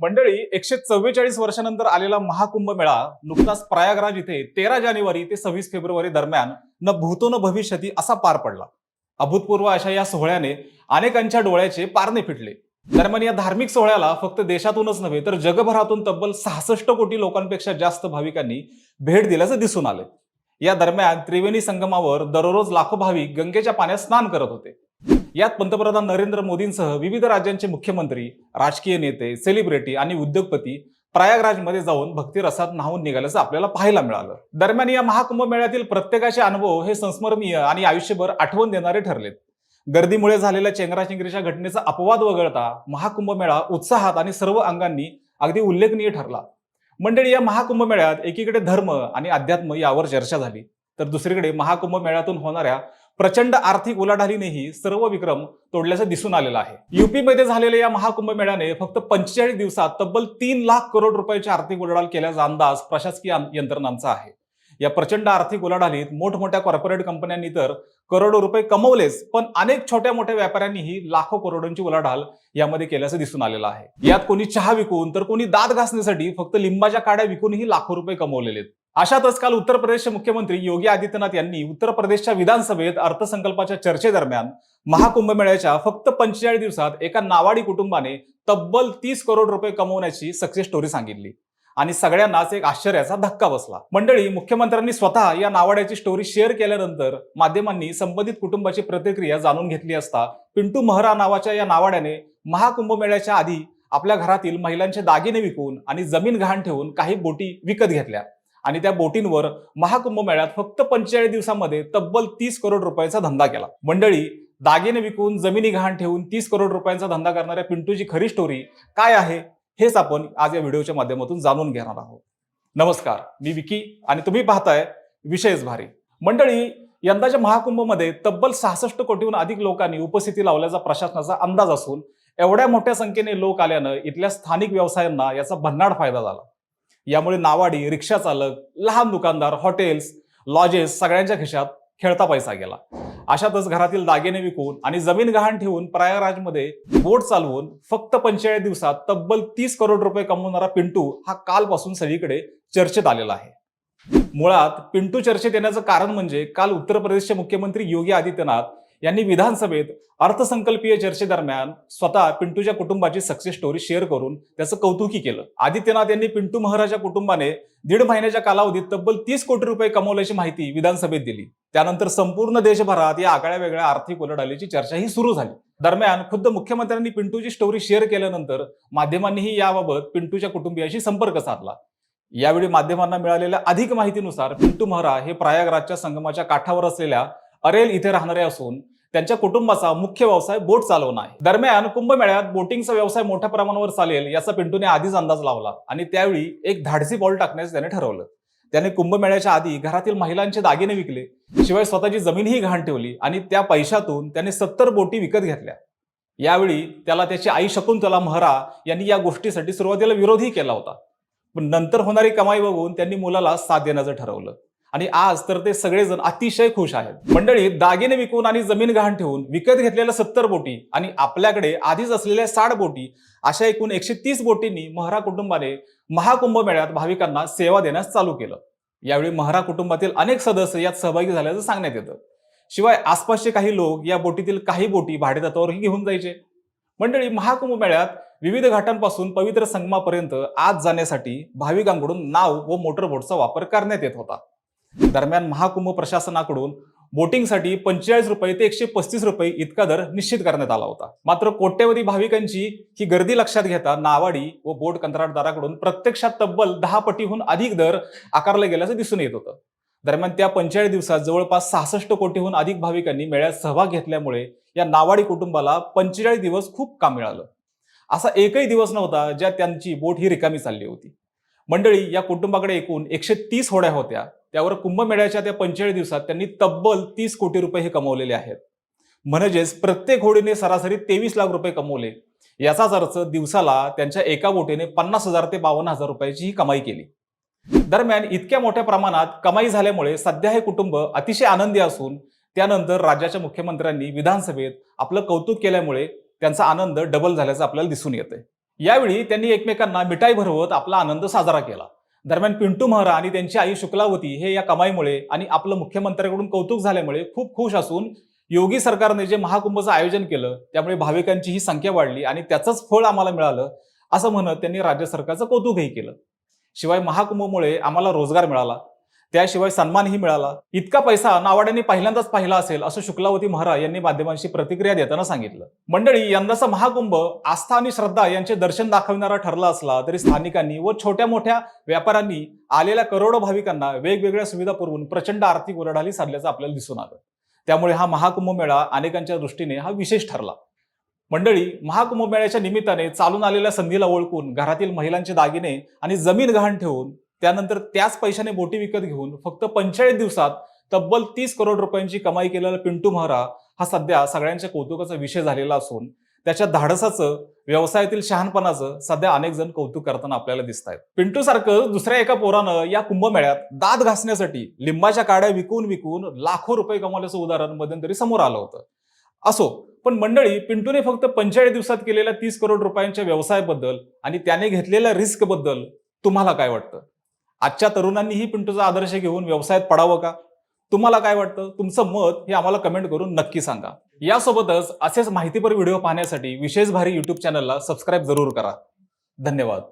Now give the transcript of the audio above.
मंडळी एकशे चव्वेचाळीस वर्षानंतर आलेला महाकुंभ मेळा नुकताच प्रयागराज इथे तेरा जानेवारी ते सव्वीस फेब्रुवारी दरम्यान न भूतो न भविष्यती असा पार पडला. अभूतपूर्व अशा या सोहळ्याने अनेकांच्या डोळ्याचे पारणे फिटले. दरम्यान या धार्मिक सोहळ्याला फक्त देशातूनच नव्हे तर जगभरातून तब्बल सहासष्ट कोटी लोकांपेक्षा जास्त भाविकांनी भेट दिल्याचं दिसून आले या दरम्यान त्रिवेणी संगमावर दररोज लाखो भाविक गंगेच्या पाण्यात स्नान करत होते. यात पंतप्रधान नरेंद्र मोदींसह विविध राज्यांचे मुख्यमंत्री राजकीय नेते सेलिब्रिटी आणि उद्योगपती प्रयागराजमध्ये जाऊन भक्तिरसात न्हावून निघाल्याचं आपल्याला पाहायला मिळालं. दरम्यान या महाकुंभ मेळ्यातील प्रत्येकाचे अनुभव हे संस्मरणीय आणि आयुष्यभर आठवण देणारे ठरलेत. गर्दीमुळे झालेल्या चेंगराचेंगरीच्या घटनेचा अपवाद वगळता महाकुंभ मेळा उत्साहात आणि सर्व अंगांनी अगदी उल्लेखनीय ठरला. मंडळी या महाकुंभ मेळ्यात एकीकडे धर्म आणि अध्यात्म यावर चर्चा झाली. तर दुसरीकडे महाकुंभ मेळ्यातून होणाऱ्या प्रचंड आर्थिक उलाढालीनेही सर्व विक्रम तोडल्याचं दिसून आलेलं आहे. युपीमध्ये झालेल्या या महाकुंभ मेळ्याने फक्त पंचेचाळीस दिवसात तब्बल तीन लाख करोड रुपयाची आर्थिक उलाढाल केल्याचा अंदाज प्रशासकीय यंत्रणांचा आहे. या प्रचंड आर्थिक उलाढालीत मोठमोठ्या कॉर्पोरेट कंपन्यांनी तर करोडो रुपये कमवलेच पण अनेक छोट्या मोठ्या व्यापाऱ्यांनीही लाखो करोडोंची उलाढाल यामध्ये केल्याचं दिसून आलेलं आहे. यात कोणी चहा विकून तर कोणी दात घासण्यासाठी फक्त लिंबाच्या काड्या विकूनही लाखो रुपये कमवलेले आहेत. अशातच काल उत्तर प्रदेशचे मुख्यमंत्री योगी आदित्यनाथ यांनी उत्तर प्रदेशच्या विधानसभेत अर्थसंकल्पाच्या चर्चेदरम्यान महाकुंभ मेळ्याच्या फक्त पंचेचाळीस दिवसात एका नावाडी कुटुंबाने तब्बल तीस करोड रुपये कमवण्याची सक्सेस स्टोरी सांगितली. आणि सगळ्यांनाच एक आश्चर्याचा धक्का बसला. मंडळी मुख्यमंत्र्यांनी स्वतः या नावाड्याची स्टोरी शेअर केल्यानंतर माध्यमांनी संबंधित कुटुंबाची प्रतिक्रिया जाणून घेतली असता पिंटू महरा नावाच्या या नावाड्याने महाकुंभ मेळ्याच्या आधी आपल्या घरातील महिलांचे दागिने विकून आणि जमीन घाण ठेवून काही बोटी विकत घेतल्या. आणि त्या बोटींवर महाकुंभ मेळ्यात फक्त पंचेचाळीस दिवसामध्ये तब्बल तीस करोड रुपयाचा धंदा केला. मंडळी दागिने विकून जमिनी गहाण ठेवून तीस करोड रुपयांचा धंदा करणाऱ्या पिंटूची खरी स्टोरी काय आहे हेच आपण आज या व्हिडिओच्या माध्यमातून जाणून घेणार आहोत. नमस्कार मी विकी आणि तुम्ही पाहताय विषयच भारी. मंडळी यंदाच्या महाकुंभमध्ये तब्बल सहासष्ट कोटीहून अधिक लोकांनी उपस्थिती लावल्याचा प्रशासनाचा अंदाज असून एवढ्या मोठ्या संख्येने लोक आल्यानं इथल्या स्थानिक व्यवसायांना याचा भन्नाट फायदा झाला. यामुळे नावाडी रिक्षा चालक लहान दुकानदार हॉटेल्स लॉजेस सगळ्यांच्या खिशात खेळता पैसा गेला. अशातच घरातील दागिने विकून आणि जमीन गहाण ठेवून प्रयागराजमध्ये बोट चालवून फक्त पंचेचाळीस दिवसात तब्बल तीस करोड रुपये कमवणारा पिंटू हा कालपासून सगळीकडे चर्चेत आलेला आहे. मुळात पिंटू चर्चेत येण्याचं कारण म्हणजे काल उत्तर प्रदेशचे मुख्यमंत्री योगी आदित्यनाथ यांनी विधानसभेत अर्थसंकल्पीय चर्चेदरम्यान स्वतः पिंटूच्या कुटुंबाची सक्सेस स्टोरी शेअर करून त्याचं कौतुकी केलं. आदित्यनाथ यांनी पिंटू महराच्या कुटुंबाने दीड महिन्याच्या कालावधीत तब्बल तीस कोटी रुपये कमवल्याची माहिती विधानसभेत दिली. त्यानंतर संपूर्ण देशभरात या आगळ्या वेगळ्या आर्थिक उलडालीची चर्चाही सुरू झाली. दरम्यान खुद्द मुख्यमंत्र्यांनी पिंटूची स्टोरी शेअर केल्यानंतर माध्यमांनीही याबाबत पिंटूच्या कुटुंबियाशी संपर्क साधला. यावेळी माध्यमांना मिळालेल्या अधिक माहितीनुसार पिंटू महरा हे प्रयागराजच्या संगमाच्या काठावर असलेल्या अरेल इथे राहणारे असून त्यांच्या कुटुंबाचा मुख्य व्यवसाय बोट चालवणं आहे. दरम्यान कुंभमेळ्यात बोटिंगचा व्यवसाय मोठ्या प्रमाणावर चालेल याचा पिंटूने आधीच अंदाज लावला आणि त्यावेळी एक धाडसी बॉल टाकण्याचं त्याने ठरवलं. त्याने कुंभमेळ्याच्या आधी घरातील महिलांचे दागिने विकले शिवाय स्वतःची जमीनही घाण ठेवली आणि त्या पैशातून त्याने सत्तर बोटी विकत घेतल्या. यावेळी त्याला त्याची आई शकुंतला महरा यांनी या गोष्टीसाठी सुरुवातीला विरोधही केला होता. पण नंतर होणारी कमाई बघून त्यांनी मुलाला साथ देण्याचं ठरवलं. आणि आज तर ते सगळेजण अतिशय खुश आहेत. मंडळी दागिने विकून आणि जमीन गहाण ठेवून विकत घेतलेल्या सत्तर बोटी आणि आपल्याकडे आधीच असलेल्या साठ बोटी अशा एकूण एकशे तीस बोटींनी महरा कुटुंबाने महाकुंभ मेळ्यात भाविकांना सेवा देण्यास चालू केलं. यावेळी महरा कुटुंबातील अनेक सदस्य यात सहभागी झाल्याचं सांगण्यात येतं. शिवाय आसपासचे काही लोक या बोटीतील काही बोटी भाडेतत्वावरही घेऊन जायचे. मंडळी महाकुंभ मेळ्यात विविध घाटांपासून पवित्र संगमापर्यंत आत जाण्यासाठी भाविकांकडून नाव व मोटरबोटचा वापर करण्यात येत होता. दरम्यान महाकुंभ प्रशासनाकडून बोटिंगसाठी पंचेचाळीस रुपये ते एकशे पस्तीस रुपये इतका दर निश्चित करण्यात आला होता. मात्र कोट्यवधी भाविकांची ही गर्दी लक्षात घेता नावाडी व बोट कंत्राटदाराकडून प्रत्यक्षात तब्बल दहा पटीहून अधिक दर आकारला गेल्याचं दिसून येत होतं. दरम्यान त्या पंचेचाळीस दिवसात जवळपास सहासष्ट कोटीहून अधिक भाविकांनी मेळ्यात सहभाग घेतल्यामुळे या नावाडी कुटुंबाला पंचेचाळीस दिवस खूप काम मिळालं. असा एकही दिवस नव्हता ज्या त्यांची बोट ही रिकामी चालली होती. मंडळी या कुटुंबाकडे एकूण एकशे तीस होड्या होत्या. त्यावर कुंभमेळ्याच्या त्या पंचेचाळीस दिवसात त्यांनी तब्बल तीस कोटी रुपये हे कमवलेले आहेत. म्हणजेच प्रत्येक होडीने सरासरी तेवीस लाख रुपये कमवले. याचाच अर्थ दिवसाला त्यांच्या एका बोटीने पन्नास हजार ते बावन्न हजार रुपयाची ही कमाई केली. दरम्यान इतक्या मोठ्या प्रमाणात कमाई झाल्यामुळे सध्या हे कुटुंब अतिशय आनंदी असून त्यानंतर राज्याच्या मुख्यमंत्र्यांनी विधानसभेत आपलं कौतुक केल्यामुळे त्यांचा आनंद डबल झाल्याचं आपल्याला दिसून येतंय. यावेळी त्यांनी एकमेकांना मिठाई भरवत आपला आनंद साजरा केला. दरम्यान पिंटू महरा आणि त्यांची आई शुक्लावती हे या कमाईमुळे आणि आपलं मुख्यमंत्र्यांकडून कौतुक झाल्यामुळे खूप खुश असून योगी सरकारने जे महाकुंभचं आयोजन केलं त्यामुळे भाविकांची ही संख्या वाढली आणि त्याचंच फळ आम्हाला मिळालं असं म्हणत त्यांनी राज्य सरकारचं कौतुकही केलं. शिवाय महाकुंभमुळे आम्हाला रोजगार मिळाला. त्याशिवाय सन्मानही मिळाला. इतका पैसा नावाड्यांनी पहिल्यांदाच पाहिला असेल असं शुक्लावती महाराज यांनी माध्यमांशी प्रतिक्रिया देताना सांगितलं. मंडळी यंदाचा महाकुंभ आस्था आणि श्रद्धा यांचे दर्शन दाखविणारा ठरला असला तरी स्थानिकांनी व छोट्या मोठ्या व्यापाऱ्यांनी आलेल्या करोडो भाविकांना वेगवेगळ्या सुविधा पुरवून प्रचंड आर्थिक उलाढाली साधल्याचं आपल्याला दिसून आलं. त्यामुळे हा महाकुंभ मेळा अनेकांच्या दृष्टीने हा विशेष ठरला. मंडळी महाकुंभ मेळ्याच्या निमित्ताने चालून आलेल्या संधीला ओळखून घरातील महिलांचे दागिने आणि जमीन गहाण ठेवून त्यानंतर त्याच पैशाने बोटी विकत घेऊन फक्त पंचेचाळीस दिवसात तब्बल तीस करोड रुपयांची कमाई केलेला पिंटू महरा हा सध्या सगळ्यांच्या कौतुकाचा विषय झालेला असून त्याच्या धाडसाचं व्यवसायातील शहाणपणाचं सध्या अनेक जण कौतुक करताना आपल्याला दिसत आहेत पिंटू सारखं दुसऱ्या एका पोरानं या कुंभमेळ्यात दात घासण्यासाठी लिंबाच्या काड्या विकून विकून लाखो रुपये कमावल्याचं उदाहरण मध्यंतरी समोर आलं होतं. असो पण मंडळी पिंटूने फक्त पंचेचाळीस दिवसात केलेल्या तीस करोड रुपयांच्या व्यवसायाबद्दल आणि त्याने घेतलेल्या रिस्कबद्दल तुम्हाला काय वाटतं? आजच्या तरुणांनीही पिंटूचा आदर्श घेऊन व्यवसायात पडावं का? तुम्हाला काय वाटतं? तुमचं मत हे आम्हाला कमेंट करून नक्की सांगा. यासोबतच असेच माहितीपर व्हिडिओ पाहण्यासाठी विशेष भारी युट्यूब चॅनलला सबस्क्राईब जरूर करा. धन्यवाद.